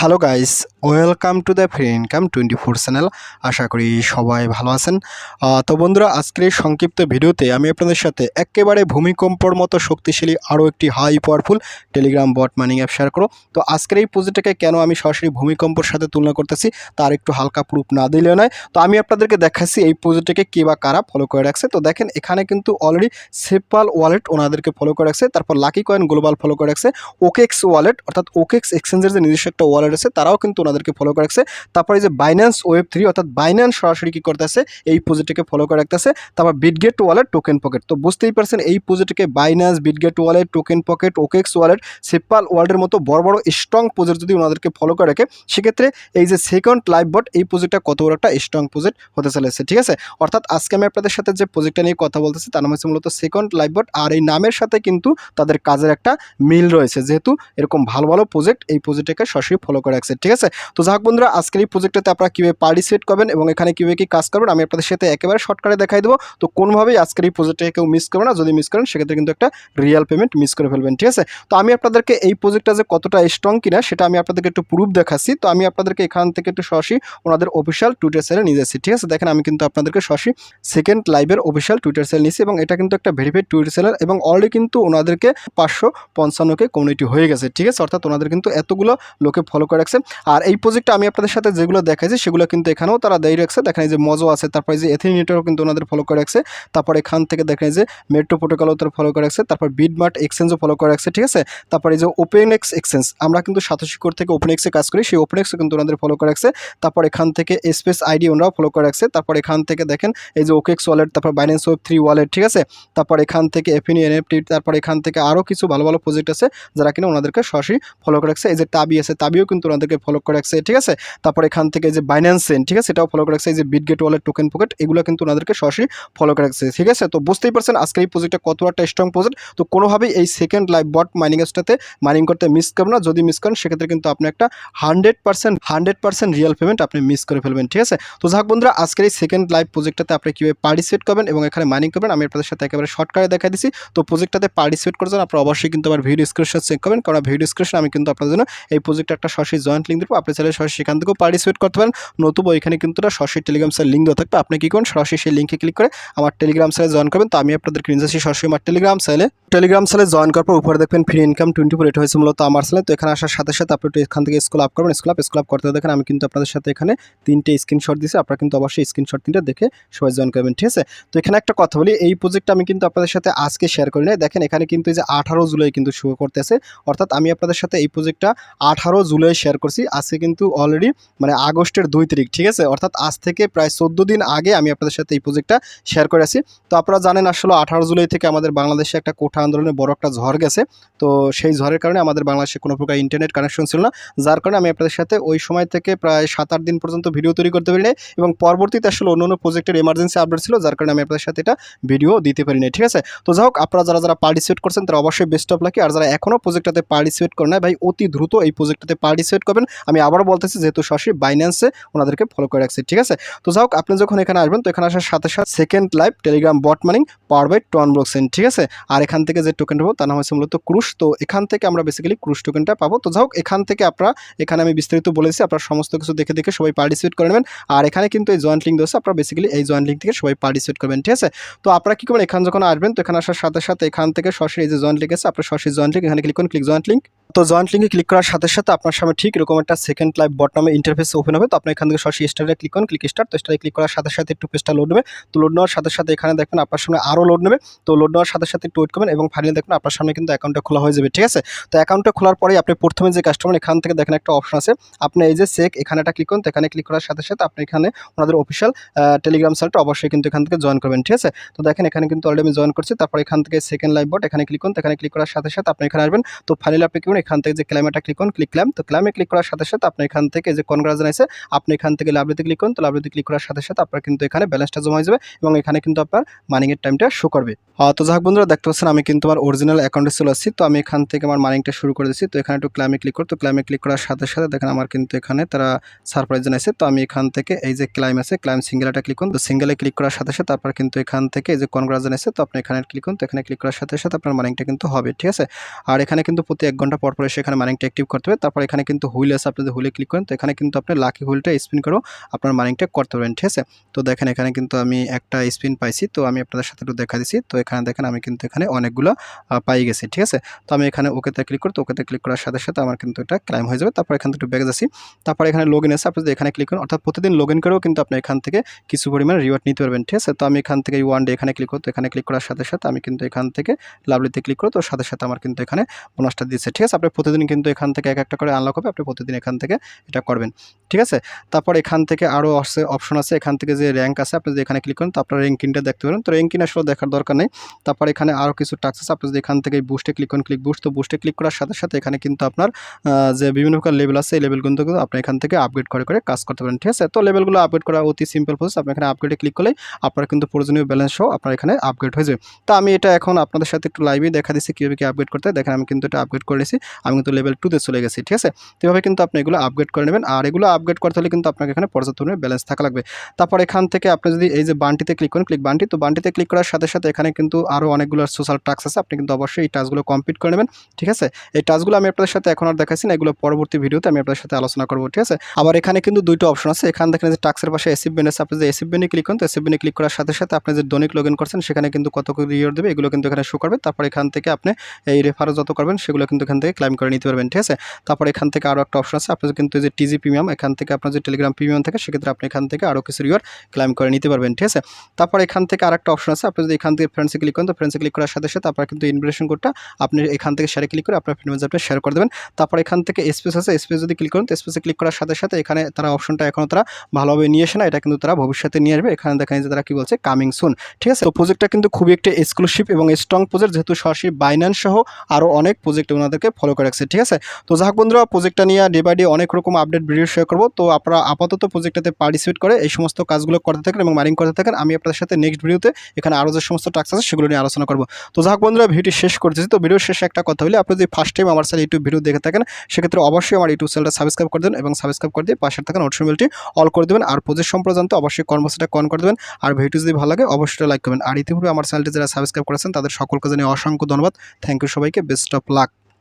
Hello guys welcome to the free income twenty four channel আশা করি সবাই ভালো আছেন। তো বন্ধুরা, আজকের এই সংক্ষিপ্ত ভিডিওতে আমি আপনাদের সাথে একেবারে ভূমিকম্পর মতো শক্তিশালী আরও একটি high powerful Telegram bot mining app share করো তো আজকের এই পুঁজিটাকে কেন আমি সরাসরি ভূমিকম্পর সাথে তুলনা করতেছি, তার একটু হালকা প্রুফ না দিলেও নয়। তো আমি আপনাদেরকে দেখাচ্ছি এই পুঁজিটাকে কে বা কারা ফলো করে রাখছে। তো দেখেন, এখানে কিন্তু অলরেডি সেপাল ওয়ালেট ওনাদেরকে ফলো করে রাখছে, তারপর লাকি কয়েন গ্লোবাল ফলো করে রাখছে ওকেক্স ওয়ালেট অর্থাৎ ওকেক্স এক্সচেঞ্জের যে নিজস্ব একটা ওয়ালেট আছে তারাও কিন্তু ওনাদেরকে ফলো করে রাখছে। তারপরে যে বাইন্যান্স ওয়েব থ্রি অর্থাৎ বাইন্যান্স সরাসরি কী করতেছে, এই পুঁজিটিকে ফলো করে রাখতেছে। তারপর বিটগেট ওয়ালেট টোকেন পকেট তো বুঝতেই পারছেন, এই পুঁজিটিকে Binance Bitget wallet token pocket OKX wallet SafePal ওয়ালেটের মতো বড় বড় স্ট্রং পুঁজির যদি ওনাদেরকে ফলো করে রাখে, সেক্ষেত্রে এই যে সেকেন্ড লাইভ বট এই প্রজেক্টটা কত বড় একটা স্ট্রং প্রজেক্ট হতে চলেছে, ঠিক আছে? অর্থাৎ আজকে আমি আপনাদের সাথে যে প্রজেক্টটা নিয়ে কথা বলতেছি, তার নাম হচ্ছে মূলত সেকেন্ড লাইভ বট আর এই নামের সাথে কিন্তু তাদের কাজের একটা মিল রয়েছে। যেহেতু এরকম ভালো ভালো প্রজেক্ট এই প্রজেক্টটাকে সরাসরি ফলো করে রাখছে ঠিক আছে? তো যাক বন্ধুরা, আজকের এই প্রজেক্টটাতে আপনারা কীভাবে পার্টিসিপেট করবেন এবং এখানে কীভাবে কী কাজ করবেন, আমি আপনাদের সাথে একেবারে শর্টকাটে দেখাই দেবো। তো কোনোভাবেই আজকের এই প্রজেক্টটাকে কেউ মিস করবে না, যদি মিস করেন, সেক্ষেত্রে কিন্তু একটা রিয়াল পেমেন্ট মিস করে ফেলবেন, ঠিক আছে? তো আমি আপনাদেরকে এই প্রজেক্টটা যে কতটা স্ট্রং কিনা, সেটা আমি আপনাদেরকে একটু প্রুফ দেখাচ্ছি। তো আমি আপনাদেরকে এখান থেকে একটু সরাসরি ওনাদের অফিসিয়াল টুইটার সেলে নিয়ে যাচ্ছি, ঠিক আছে? দেখেন, আমি কিন্তু আপনাদেরকে সরাসরি সেকেন্ড লাইভের অফিসিয়াল টুইটার সেল নিয়েছি এবং এটা কিন্তু একটা ভেরিফাইড টুইটার সেলার এবং অলরেডি কিন্তু ওনাদেরকে পাঁচশো পঞ্চান্নকে কমিউনিটি হয়ে গেছে, ঠিক আছে? অর্থাৎ ওনাদের কিন্তু এতগুলো লোকে ফলো করে রাখছে। আর এই প্রজেক্টটা আমি আপনাদের সাথে যেগুলো দেখাইছি, সেগুলো কিন্তু এখানেও তারা দেয় রাখছে। দেখেন যে মজো আছে, তারপরে যে এথিনিটারও কিন্তু ওনাদের ফলো করে রাখছে। তারপর এখান থেকে দেখেন যে মেট্রো প্রোটোকলও তারা ফলো করে রাখছে। তারপর বিডমার্ট এক্সচেঞ্জও ফলো করে রাখছে, ঠিক আছে? তারপর এই যে ওপেন এক্স এক্সচেঞ্জ আমরা কিন্তু সাতশি কোর থেকে ওপেন এক্সে কাজ করি, সেই ওপেন এক্সও কিন্তু ওনাদের ফলো করে রাখছে। তারপর এখান থেকে স্পেস আইডি ওনারাও ফলো করে রাখছে। তারপর এখান থেকে দেখেন এই যে ওকেক্স ওয়ালেট তারপর বাইন্যান্স ওয়েব থ্রি ওয়ালেট ঠিক আছে? তারপর এখান থেকে এফিনি এনএফটি তারপর এখান থেকে আরও কিছু ভালো ভালো প্রজেক্ট আছে, যারা কিনা ওনাদেরকে সরাসরি ফলো করে রাখছে। এই যে তাবি আছে তাবিও কিন্তু ওনাদেরকে ফলো করে রাখছে, ঠিক আছে? তারপর এখান থেকে যে বাইন্যান্স সেন ঠিক আছে? সেটাও ফলো করে রাখছে, এই যে বিটগেট ওয়ালেট টোকেন পকেট এগুলো কিন্তু ওনাদেরকে সরাসরি ফলো করে রাখছে, ঠিক আছে? তো বুঝতেই পারছেন আজকের এই প্রজেক্টটা কত একটা স্ট্রং প্রজেক্ট তো কোনোভাবেই এই সেকেন্ড লাইভ বট মাইনিং এসটাতে মাইনিং করতে মিস করবেন না। যদি মিস করেন, সেক্ষেত্রে কিন্তু আপনি একটা hundred percent hundred percent real payment আপনি মিস করে ফেলবেন, ঠিক আছে? তো যাক বন্ধুরা, আজকের এই সেকেন্ড লাইভ প্রজেক্টটাতে আপনি কীভাবে পার্টিসিপেট করবেন এবং এখানে মাইনিং করবেন, আমি আপনাদের সাথে একেবারে শর্টকাটে দেখা দিচ্ছি তো প্রজেক্টটাতে পার্টিসিপেট করার জন্য আপনারা অবশ্যই কিন্তু আমার ভিডিও ডিসক্রিপশন চেক করবেন, কারণ ভিডিও ডিসক্রিপশন আমি কিন্তু আপনাদের জন্য এই প্রজেক্টটা একটা সরাসরি জয়েন্ট লিঙ্ক দেবো আপনি চাইলে সরাসরি সেখান থেকেও পার্টিসিপেট করতে পারেন। নতুবা এখানে কিন্তু সরাসরি টেলিগ্রাম স্যার লিঙ্ক দেওয়া থাকবে। আপনি কী করুন, সরাসরি সেই লিঙ্কে ক্লিক করে আমার টেলিগ্রাম স্যারে জয়েন করবেন। তো আমি আপনাদের নিয়ে সরাসরি আমার টেলিগ্রাম স্যালে টেলিগ্রাম স্যালে জয়েন করার পর উপরে দেখবেন ফ্রি ইনকাম টোয়েন্টি ফোর এটা হয়েছে মূলত আমার স্যালে তো এখানে আসার সাথে সাথে আপনি এখান থেকে স্কুল আপ করবেন। স্কুল আপ স্কুল আপ করতে দেখেন আমি কিন্তু আপনাদের সাথে এখানে তিনটে স্ক্রিনশট দিয়েছি। আপনারা কিন্তু অবশ্যই স্ক্রিনশট তিনটা দেখে সবাই জয়েন করবেন, ঠিক আছে? তো এখানে একটা কথা বলি, এই প্রজেক্টটা আমি কিন্তু আপনাদের সাথে আজকে শেয়ার করি দেখেন এখানে কিন্তু এই যে আঠারো জুলাই কিন্তু শুরু করতেছে। অর্থাৎ আমি আপনাদের সাথে এই প্রজেক্টটা আঠারো জুলাই শেয়ার করছি। আজকে কিন্তু অলরেডি মানে আগস্টের দুই তারিখ, ঠিক আছে? অর্থাৎ আজ থেকে প্রায় চোদ্দ দিন আগে আমি আপনাদের সাথে এই প্রজেক্টটা শেয়ার করে আসি। তো আপনারা জানেন আসলে আঠারো জুলাই থেকে আমাদের বাংলাদেশে একটা কোঠা আন্দোলনে বড় একটা ঝড় গেছে। তো সেই ঝড়ের কারণে আমাদের বাংলাদেশে কোনো প্রকার ইন্টারনেট কানেকশন ছিল না। যার কারণে আমি আপনাদের সাথে ওই সময় থেকে প্রায় সাত আট দিন পর্যন্ত ভিডিও তৈরি করতে পারি নাই এবং পরবর্তীতে আসলে অন্য অন্য প্রজেক্টের এমার্জেন্সি আপডেট ছিল, যার কারণে আমি আপনাদের সাথে এটা ভিডিও দিতে পারি নাই ঠিক আছে? তো যাই হোক, আপনারা যারা যারা পার্টিসিপেট করছেন তারা অবশ্যই বেস্ট অফ লাকি আর যারা এখনও প্রজেক্টটাতে পার্টিসিপেট করে না ভাই, অতি দ্রুত এই প্রজেক্টটাতে পার্টিসিপেট করবেন। আমি আবারও বলতেছি, যেহেতু সরাসরি বাইন্যান্সে ওনাদেরকে ফলো করে রাখছি, ঠিক আছে? তো যাই হোক, আপনি যখন এখানে আসবেন, তো এখানে আসার সাথে সাথে second live Telegram bot mining power by ton ব্লকসেন ঠিক আছে? আর এখান থেকে যে টোকেন পাবো, তার নাম হচ্ছে মূলত ক্রুশ তো এখান থেকে আমরা বেসিক্যালি ক্রুশ টোকেনটা পাবো। তো যাই হোক, এখান থেকে আপনারা, এখানে আমি বিস্তারিত বলেছি, আপনারা সমস্ত কিছু দেখে দেখে সবাই পার্টিসিপেট করে নেবেন। আর এখানে কিন্তু এই জয়েন্ট লিঙ্ক দিয়েছে আপনারা বেসিক্যালি এই জয়েন্ট লিঙ্ক থেকে সবাই পার্টিসিপেট করবেন, ঠিক আছে? তো আপনারা কি করবেন, এখানে যখন আসবেন, তো এখানে আসার সাথে সাথে এখান থেকে সরাসরি এই যে জয়েন্ট লিঙ্ক আছে, আপনার সরাসরি জয়েন্ট লিঙ্ক এখানে ক্লিক করুন ক্লিক জয়েন্ট লিঙ্ক তো জয়েন্ট লিঙ্কে ক্লিক করার সাথে সাথে আপনার সামনে ঠিক এরকম একটা সেকেন্ড লাইভ বট নামে ইন্টারফেস ওপেন হবে। তো আপনি এখান থেকে সরাসরি স্টারে ক্লিক করুন ক্লিক স্টার তো স্টারে ক্লিক করার সাথে সাথে একটু পেজটা লোড নেবে। তো লোড নেওয়ার সাথে সাথে এখানে দেখবেন আপনার সামনে আরও লোড নেবে। তো লোড নেওয়ার সাথে সাথে একটু ওয়েট করবেন এবং ফাইনালি দেখবেন আপনার সামনে কিন্তু অ্যাকাউন্টটা খোলা হয়ে যাবে, ঠিক আছে? তো অ্যাকাউন্টটা খোলার পরেই আপনি প্রথমে যে কাস্টমার এখান থেকে দেখেন একটা অপশন আছে। আপনি এই যে চেক এখানে একটা ক্লিক করুন, তো এখানে ক্লিক করার সাথে সাথে আপনি এখানে ওনাদের অফিসিয়াল টেলিগ্রাম সাইটটা অবশ্যই কিন্তু এখান থেকে জয়েন করবেন, ঠিক আছে? তো দেখেন এখানে কিন্তু অলরেডি আমি জয়েন করছি। তারপর এখান থেকে সেকেন্ড লাইভ বট এখানে ক্লিক করুন এখানে ক্লিক করার সাথে সাথে আপনি এখানে আসবেন। তো ফাইনালি আপনি কি এখান থেকে যে ক্লাইমেটা ক্লিক করুন ক্লিক ক্লাম তো ক্লামে ক্লিক করার সাথে সাথে আপনি এখান থেকে যে কনগ্রাজেন আছে, আপনি এখান থেকে লাভলিতে ক্লিক করুন তো লাভলিতে ক্লিক করার সাথে সাথে আপনার কিন্তু এখানে ব্যালেন্সটা জমা হয়ে যাবে এবং এখানে কিন্তু আপনার মানিংয়ের টাইমটা শো করবে। তো যাক বন্ধুরা, দেখতে পাচ্ছেন আমি কিন্তু আমার অরিজিনাল অ্যাকাউন্টে চলে আসছি। তো আমি এখান থেকে আমার মানিংটা শুরু করে দিচ্ছি। তো এখানে একটু ক্লামে ক্লিক করো। তো ক্লামে ক্লিক করার সাথে সাথে দেখেন আমার কিন্তু এখানে তারা সারপ্রাইজ জানাইছে। তো আমি এখান থেকে এই যে ক্লাইম আছে ক্লাইম সিঙ্গেলটা ক্লিক করুন তো সিঙ্গেলে ক্লিক করার সাথে সাথে তারপর কিন্তু এখান থেকে এই যে কনগ্রাজেন আছে, তো আপনি এখানে ক্লিক করুন তো এখানে ক্লিক করার সাথে সাথে আপনার মানিংটা কিন্তু হবে, ঠিক আছে? আর এখানে কিন্তু প্রতি এক ঘণ্টা পর পর এসে এখানে মানিংটা অ্যাক্টিভ করতে হবে। তারপর এখানে কিন্তু হুইল আছে, আপনি যদি হুইলে ক্লিক করেন, তো এখানে কিন্তু আপনি লাকি হুইলটা স্পিন করেও আপনার মাইনিংটা করতে পারবেন, ঠিক আছে? তো দেখেন, এখানে কিন্তু আমি একটা স্পিন পাইছি, তো আমি আপনাদের সাথে একটু দেখা দিছি। তো এখানে দেখেন, আমি কিন্তু এখানে অনেকগুলো পাই গেছি, ঠিক আছে? তো আমি এখানে ওকেতে ক্লিক করি তো ওকেতে ক্লিক করার সাথে সাথে আমার কিন্তু এটা ক্লাইম হয়ে যাবে। তারপর এখান থেকে একটু ব্যাগে যাচ্ছি। তারপর এখানে লগ ইন আছে, আপনি যদি এখানে ক্লিক করেন, অর্থাৎ প্রতিদিন লগ ইন করেও কিন্তু আপনি এখান থেকে কিছু পরিমাণ রিওয়ার্ড নিতে পারবেন, ঠিক আছে? তো আমি এখান থেকে ওয়ান ডে এখানে ক্লিক করতো, এখানে ক্লিক করার সাথে সাথে আমি কিন্তু এখান থেকে লাভলিতে ক্লিক করো তো সাথে সাথে আমার কিন্তু এখানে বোনাসটা দিচ্ছে, ঠিক আছে? আপনি প্রতিদিন কিন্তু এখান থেকে এক একটা করে আনলক হবে, আপনি প্রতিদিন এখান থেকে এটা করবেন। ঠিক আছে? তারপর এখান থেকে আরও আছে অপশন আছে, এখান থেকে যে র্যাঙ্ক আছে, আপনি যদি এখানে ক্লিক করেন তো আপনার র্যাঙ্কিংটা দেখতে পারেন। তো র্যাঙ্কিং আসলে দেখার দরকার নেই। তারপর এখানে আরও কিছু টাক্স আছে, আপনি যদি এখান থেকে বুস্টে ক্লিক করেন ক্লিক বুস্ট তো বুস্টে ক্লিক করার সাথে সাথে এখানে কিন্তু আপনার যে বিভিন্ন প্রকার লেভেল আছে, এই লেভেল কিন্তু আপনি এখান থেকে আপগ্রেড করে করে কাজ করতে পারেন। ঠিক আছে? তো লেভেলগুলো আপগ্রেড করা অতি সিম্পল প্রসেস আপনি এখানে আপগ্রেডে ক্লিক করলেই আপনার কিন্তু প্রয়োজনীয় ব্যালেন্স সহ আপনার এখানে আপগ্রেড হয়ে যাবে। তো আমি এটা এখন আপনাদের সাথে একটু লাইভে দেখা দিচ্ছি, কীভাবে কি আপগ্রেড করতে দেখেন, আমি কিন্তু এটা আপগ্রেড করে আমি কিন্তু লেভেল টুতে চলে গেছি, ঠিক আছে? তো এভাবে কিন্তু আপনি এগুলো আপগ্রেড করে নেবেন। আর এগুলো আপগ্রেড করতে হলে কিন্তু আপনাকে এখানে পর্যাপ্ত ব্যালেন্স থাকা লাগবে। তারপর এখান থেকে আপনি যদি এই যে বান্টিতে ক্লিক করেন ক্লিক বান্টি, তো বানটিতে ক্লিক করার সাথে সাথে এখানে কিন্তু আরও অনেকগুলো সোশ্যাল টাস্ক আছে। আপনি কিন্তু অবশ্যই এই টাস্কগুলো কমপ্লিট করে নেবেন, ঠিক আছে? এই টাস্কগুলো আমি আপনাদের সাথে এখন আর দেখাচ্ছি না, এগুলো পরবর্তী ভিডিওতে আমি আপনাদের সাথে আলোচনা করব, ঠিক আছে? আবার এখানে কিন্তু দুইটা অপশন আছে। এখান দেখেন যে টাক্সের পাশে এসিভ বেন আছে, আপনি যে এসিভ বেনে ক্লিক করেন, তো এসিভ বেনে ক্লিক করার সাথে সাথে আপনি যে দৈনিক লগ ইন করছেন, সেখানে কিন্তু কত রিওয়ার্ড দেবে, এগুলো কিন্তু এখানে শো করবে। তারপর এখান থেকে আপনি এই রেফারও যত করবেন, সেগুলো কিন্তু এখান থেকে ক্লাইম করে নিতে পারবেন, ঠিক আছে? তারপর এখান থেকে আরও একটা অপশন আছে আপনার কিন্তু যে টিজি প্রিমিয়াম এখান থেকে আপনার যে টেলিগ্রাম প্রিমিয়াম থাকে, সেক্ষেত্রে আপনি এখান থেকে আরও কিছু রিওয়ার্ড ক্লাইম করে নিতে পারবেন, ঠিক আছে? তারপর এখান থেকে আরেকটা অপশন আছে, আপনি যদি এখান থেকে ফ্রেন্ডসে ক্লিক করেন, তো ফ্রেন্ডসে ক্লিক করার সাথে সাথে আপনার কিন্তু ইনভিটেশন কোডটা আপনি এখান থেকে শেয়ারে ক্লিক করে আপনার ফ্রেন্ড আপনি শেয়ার করে দেবেন। তারপর এখান থেকে স্পেস আছে স্পেস যদি ক্লিক করেন, তো স্পেসে ক্লিক করার সাথে সাথে এখানে তারা অপশনটা এখনও তারা ভালোভাবে নিয়ে আসে না, এটা কিন্তু তারা ভবিষ্যতে নিয়ে আসবে। এখানে দেখেন যে তারা কি বলছে কামিং সুন ঠিক আছে? তো প্রজেক্টটা কিন্তু খুবই একটা এক্সক্লুসিভ এবং স্ট্রং প্রজেক্ট যেহেতু সরাসরি বাইন্যান্স সহ আরও অনেক প্রজেক্ট ওনাদেরকে ফলো করে রাখছে, ঠিক আছে? তো যাক বন্ধুরা প্রজেক্টটা নিয়ে ডে বাই ডে অনেক রকম আপডেট ভিডিও শেয়ার করব। তো আপনারা আপাতত প্রজেক্টটাতে পার্টিসিপেট করে এই সমস্ত কাজগুলো করতে থাকেন এবং মাইনিং করতে থাকেন। আমি আপনাদের সাথে নেক্সট ভিডিওতে এখানে আরও যে সমস্ত টাস্ক আছে সেগুলো নিয়ে আলোচনা করব। তো যাক বন্ধুরা ভিডিও শেষ করতেছি। তো ভিডিও শেষে একটা কথা হলে আপনি যদি ফার্স্ট টাইম আমার চ্যানেল ইউটিউব ভিডিও দেখে থাকেন, সেক্ষেত্রে অবশ্যই আমার ইউটিউব চ্যানেলটা সাবস্ক্রাইব করে দেবেন এবং সাবস্ক্রাইব করে দিয়ে পাশে থাকেন নোটিফিকেশনটি অল করে দেবেন। আর প্রজেক্ট সম্পর্কে জানতে অবশ্যই কনভার্সটা কন করে দেবেন। আর ভিডিও যদি ভালো লাগে, অবশ্যই লাইক করবেন। আর ইতিপূর্বে আমার চ্যানেলটি যারা সাবস্ক্রাইব করেছেন, তাদের সকলকে জানিয়ে অসংখ্য ধন্যবাদ। থ্যাংক ইউ সবাইকে। Best of luck